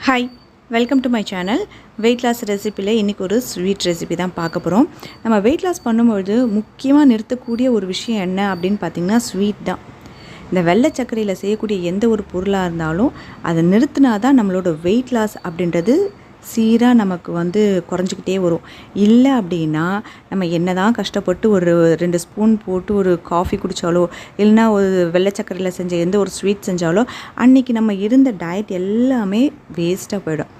Hi welcome to my channel weight loss ரெசிப்பியில் இன்றைக்கி ஒரு sweet recipe தான் பார்க்க போகிறோம் நம்ம வெயிட் லாஸ் பண்ணும்பொழுது முக்கியமாக நிறுத்தக்கூடிய ஒரு விஷயம் என்ன அப்படின்னு பார்த்திங்கன்னா ஸ்வீட் தான். இந்த வெள்ளை சர்க்கரையில் செய்யக்கூடிய எந்த ஒரு பொருளாக இருந்தாலும் அதை நிறுத்தினா தான் நம்மளோட வெயிட் லாஸ் அப்படின்றது சீராக நமக்கு வந்து குறைஞ்சிக்கிட்டே வரும். இல்லை அப்படின்னா நம்ம என்ன தான் கஷ்டப்பட்டு ஒரு ரெண்டு ஸ்பூன் போட்டு ஒரு காஃபி குடித்தாலோ இல்லைனா ஒரு வெள்ளை சர்க்கரையில் செஞ்ச எந்த ஒரு ஸ்வீட் செஞ்சாலோ அன்றைக்கி நம்ம இருந்த டயட் எல்லாமே வேஸ்ட்டாக போயிடும்.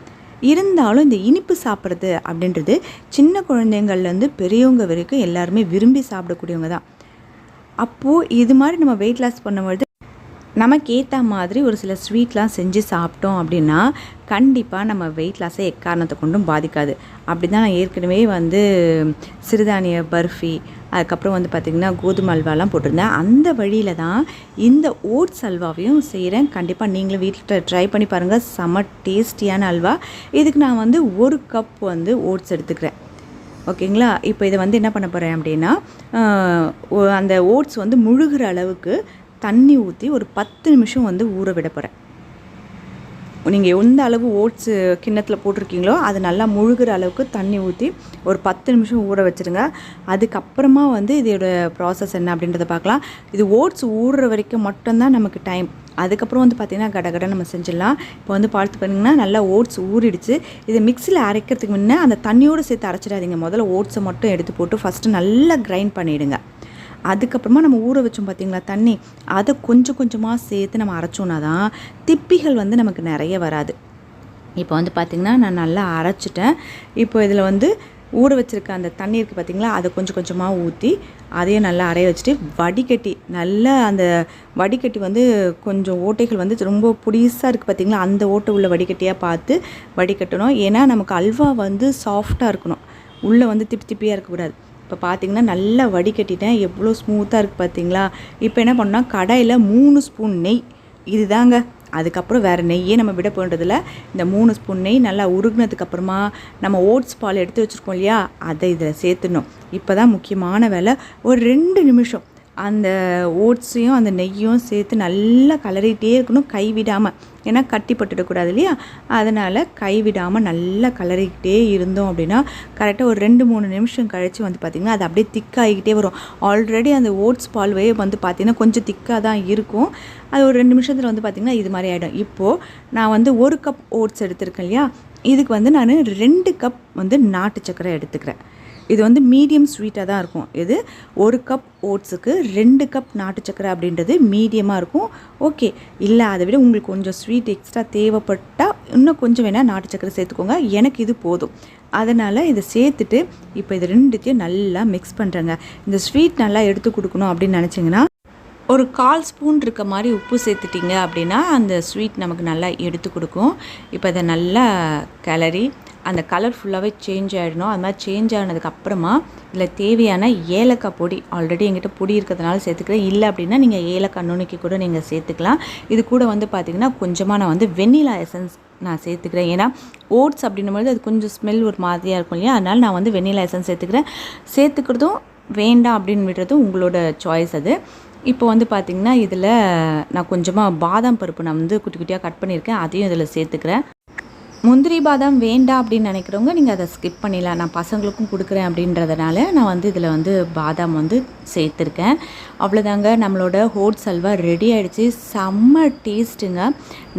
இருந்தாலும் இந்த இனிப்பு சாப்பிட்றது அப்படின்றது சின்ன குழந்தைங்கள்லேருந்து பெரியவங்க வரைக்கும் எல்லாருமே விரும்பி சாப்பிடக்கூடியவங்க தான். அப்போது இது மாதிரி நம்ம வெயிட் லாஸ் பண்ணும்பொழுது நமக்கு ஏற்ற மாதிரி ஒரு சில ஸ்வீட்லாம் செஞ்சு சாப்பிட்டோம் அப்படின்னா கண்டிப்பாக நம்ம வெயிட் லாஸை எக்காரணத்தை கொண்டும் பாதிக்காது. அப்படி தான் நான் ஏற்கனவே வந்து சிறுதானிய பர்ஃபி அதுக்கப்புறம் வந்து பார்த்திங்கன்னா கோதுமை அல்வாலாம் போட்டிருந்தேன். அந்த வழியில் தான் இந்த ஓட்ஸ் அல்வாவையும் செய்கிறேன் கண்டிப்பாக நீங்களும் வீட்டில் ட்ரை பண்ணி பாருங்கள் செம்ம டேஸ்டியான அல்வா. இதுக்கு நான் வந்து ஒரு கப் வந்து ஓட்ஸ் எடுத்துக்கிறேன். ஓகேங்களா? இப்போ இதை வந்து என்ன பண்ண போகிறேன் அப்படின்னா அந்த ஓட்ஸ் வந்து முழுகிற அளவுக்கு தண்ணி ஊற்றி ஒரு பத்து நிமிஷம் வந்து ஊற விட போகிறேன் நீங்கள் எந்த அளவு ஓட்ஸு கிண்ணத்தில் போட்டிருக்கீங்களோ அது நல்லா முழுகிற அளவுக்கு தண்ணி ஊற்றி ஒரு பத்து நிமிஷம் ஊற வச்சுருங்க. அதுக்கப்புறமா வந்து இதோட ப்ராசஸ் என்ன அப்படின்றத பார்க்கலாம். இது ஓட்ஸ் ஊறுற வரைக்கும் மட்டும்தான் நமக்கு டைம் அதுக்கப்புறம் வந்து பார்த்திங்கன்னா கடகடை நம்ம செஞ்சிடலாம். இப்போ வந்து பார்த்து பண்ணிங்கன்னா நல்லா ஓட்ஸ் ஊறிடுச்சு. இதை மிக்சியில் அரைக்கிறதுக்கு முன்னே அந்த தண்ணியோடு சேர்த்து அரைச்சிடாதீங்க. முதல்ல ஓட்ஸை மட்டும் எடுத்து போட்டு ஃபஸ்ட்டு நல்லா கிரைண்ட் பண்ணிவிடுங்க அதுக்கப்புறமா நம்ம ஊற வச்சோம் பார்த்திங்களா தண்ணி. அதை கொஞ்சம் கொஞ்சமாக சேர்த்து நம்ம அரைச்சோன்னா தான் திப்பிகள் வந்து நமக்கு நிறைய வராது. இப்போ வந்து பார்த்திங்கன்னா நான் நல்லா அரைச்சிட்டேன். இப்போ இதில் வந்து ஊற வச்சுருக்க அந்த தண்ணி இருக்குது பார்த்திங்களா அதை கொஞ்சம் கொஞ்சமாக ஊற்றி அதையும் நல்லா அரைய வச்சுட்டு வடிகட்டி நல்லா அந்த வடிகட்டி வந்து கொஞ்சம் ஓட்டைகள் வந்து ரொம்ப புடிசாக இருக்குது பார்த்திங்களா அந்த ஓட்டை உள்ள வடிகட்டியாக பார்த்து வடிகட்டணும். ஏன்னா நமக்கு அல்வா வந்து சாஃப்டாக இருக்கணும். உள்ளே வந்து திப்பி திப்பியாக இருக்கக்கூடாது. இப்போ பார்த்தீங்கன்னா நல்லா வடிகட்டிட்டேன். எவ்வளோ ஸ்மூத்தாக இருக்குது பார்த்தீங்களா இப்போ என்ன பண்ணால் கடையில் மூணு ஸ்பூன் நெய். இதுதாங்க. அதுக்கப்புறம் வேறு நெய்யே நம்ம விட போன்றதில்ல. இந்த மூணு ஸ்பூன் நெய் நல்லா உருகுனதுக்கப்புறமா நம்ம ஓட்ஸ் பால் எடுத்து வச்சுருக்கோம் இல்லையா? அதை இதில் சேர்த்துணும் இப்போ தான் முக்கியமான வேலை. ஒரு ரெண்டு நிமிஷம். அந்த ஓட்ஸையும் அந்த நெய்யும் சேர்த்து நல்லா கலரிகிட்டே இருக்கணும் கைவிடாமல் ஏன்னா கட்டி பட்டுடக்கூடாது இல்லையா? அதனால் கைவிடாமல் நல்லா கலரிக்கிட்டே இருந்தோம் அப்படின்னா கரெக்டாக ஒரு ரெண்டு மூணு நிமிஷம் கழித்து வந்து பார்த்திங்கன்னா அது அப்படியே திக்காகிக்கிட்டே வரும். ஆல்ரெடி அந்த ஓட்ஸ் பால்வே வந்து பார்த்திங்கன்னா கொஞ்சம் திக்காக தான் இருக்கும். அது ஒரு ரெண்டு நிமிஷத்தில் வந்து பார்த்திங்கன்னா இது மாதிரி ஆகிடும் இப்போது நான் வந்து ஒரு கப் ஓட்ஸ் எடுத்திருக்கேன் இல்லையா? இதுக்கு வந்து நான் ரெண்டு கப் வந்து நாட்டு சக்கரை எடுத்துக்கிறேன். இது வந்து மீடியம் ஸ்வீட்டாக தான் இருக்கும். இது ஒரு கப் ஓட்ஸுக்கு ரெண்டு கப் நாட்டு சக்கரை அப்படின்றது மீடியமாக இருக்கும். ஓகே. இல்லை அதை விட உங்களுக்கு கொஞ்சம் ஸ்வீட் எக்ஸ்ட்ரா தேவைப்பட்டால் இன்னும் கொஞ்சம் வேணால் நாட்டு சக்கரை சேர்த்துக்கோங்க. எனக்கு இது போதும். அதனால் இதை சேர்த்துட்டு இப்போ இது ரெண்டுத்தையும் நல்லா மிக்ஸ் பண்ணுறேங்க இந்த ஸ்வீட் நல்லா எடுத்து கொடுக்கணும் அப்படின்னு நினச்சிங்கன்னா ஒரு கால் ஸ்பூன் இருக்க மாதிரி உப்பு சேர்த்துட்டிங்க அப்படின்னா அந்த ஸ்வீட் நமக்கு நல்லா எடுத்து கொடுக்கும். இப்போ அதை நல்லா கிளறி அந்த கலர் ஃபுல்லாகவே சேஞ்ச் ஆகிடணும் அது மாதிரி சேஞ்ச் ஆனதுக்கப்புறமா இதில் தேவையான ஏலக்காய் பொடி ஆல்ரெடி எங்கிட்ட பொடி இருக்கிறதுனால சேர்த்துக்கிறேன். இல்லை அப்படின்னா நீங்கள் ஏலக்காய் நுணுக்கி கூட நீங்கள் சேர்த்துக்கலாம். இது கூட வந்து பார்த்திங்கன்னா கொஞ்சமாக நான் வந்து வெண்ணிலா எசன்ஸ் நான் சேர்த்துக்கிறேன். ஏன்னா ஓட்ஸ் அப்படின்னும்போது அது கொஞ்சம் ஸ்மெல் ஒரு மாதிரியாக இருக்கும் இல்லையா? அதனால் நான் வந்து வெண்ணிலா எசன்ஸ் சேர்த்துக்கிறேன். சேர்த்துக்கிறதும் வேண்டாம் அப்படின்னு விடுறதும் உங்களோட சாய்ஸ் அது. இப்போ வந்து பார்த்திங்கன்னா இதில் நான் கொஞ்சமாக பாதாம் பருப்பு நான் வந்து குட்டி குட்டியாக கட் பண்ணியிருக்கேன் அதையும் இதில் சேர்த்துக்கிறேன். முந்திரி பாதாம் வேண்டாம் அப்படின்னு நினைக்கிறவங்க நீங்கள் அதை ஸ்கிப் பண்ணிடலாம். நான் பசங்களுக்கும் கொடுக்குறேன் அப்படின்றதுனால நான் வந்து இதில் வந்து பாதாம் வந்து சேர்த்துருக்கேன். அவ்வளோதாங்க நம்மளோட ஹோட்ஸ் அல்வா ரெடி ஆகிடுச்சு செம்ம டேஸ்ட்டுங்க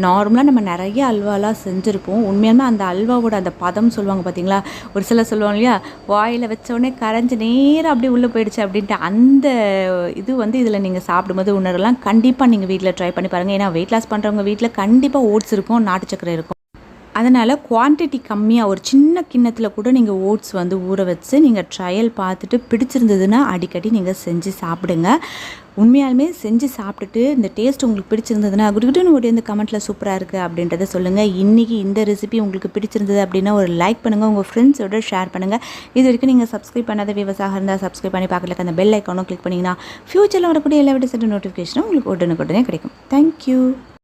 நார்மலாக நம்ம நிறைய அல்வாலாம் செஞ்சுருப்போம். உண்மையாலுமே அந்த அல்வாவோட அந்த பதம் சொல்லுவாங்க பார்த்தீங்களா ஒரு சில சொல்லுவாங்க இல்லையா? வாயில் வச்சோடனே கரைஞ்சி நேராக அப்படியே உள்ளே போயிடுச்சு அப்படின்ட்டு அந்த இது வந்து இதில் நீங்கள் சாப்பிடும்போது உணரலாம் கண்டிப்பாக நீங்கள் வீட்டில் ட்ரை பண்ணி பாருங்கள் ஏன்னா வெயிட் லாஸ் பண்ணுறவங்க வீட்டில் கண்டிப்பாக ஓட்ஸ் இருக்கும் நாட்டு சக்கரை இருக்கும். அதனால் குவான்டிட்டி கம்மியாக ஒரு சின்ன கிண்ணத்தில் கூட நீங்கள் ஓட்ஸ் வந்து ஊற வச்சு நீங்கள் ட்ரையல் பார்த்துட்டு பிடிச்சிருந்ததுன்னா அடிக்கடி நீங்கள் செஞ்சு சாப்பிடுங்க. உண்மையாலுமே செஞ்சு சாப்பிட்டுட்டு இந்த டேஸ்ட் உங்களுக்கு பிடிச்சிருந்ததுன்னா குடுகுடுன்னு ஓடி இந்த கமெண்ட்டில் சூப்பராக இருக்குது அப்படின்றத சொல்லுங்கள் இன்றைக்கி இந்த ரெசிபி உங்களுக்கு பிடிச்சிருந்தது அப்படின்னா ஒரு லைக் பண்ணுங்கள் உங்கள் ஃப்ரெண்ட்ஸோட ஷேர் பண்ணுங்கள் இது வரைக்கும் நீங்கள் சப்ஸ்கிரைப் பண்ணாத விவசாயம் இருந்தால் சப்ஸ்கிரைப் பண்ணி பார்க்கல அந்த பெல் ஐக்கானும் கிளிக் பண்ணிங்கன்னா ஃப்யூச்சரில் வரக்கூடிய எல்லா விட சென்ற நோட்டிஃபிகேஷனும் உங்களுக்கு உடனுக்குடனே கிடைக்கும். தேங்க்யூ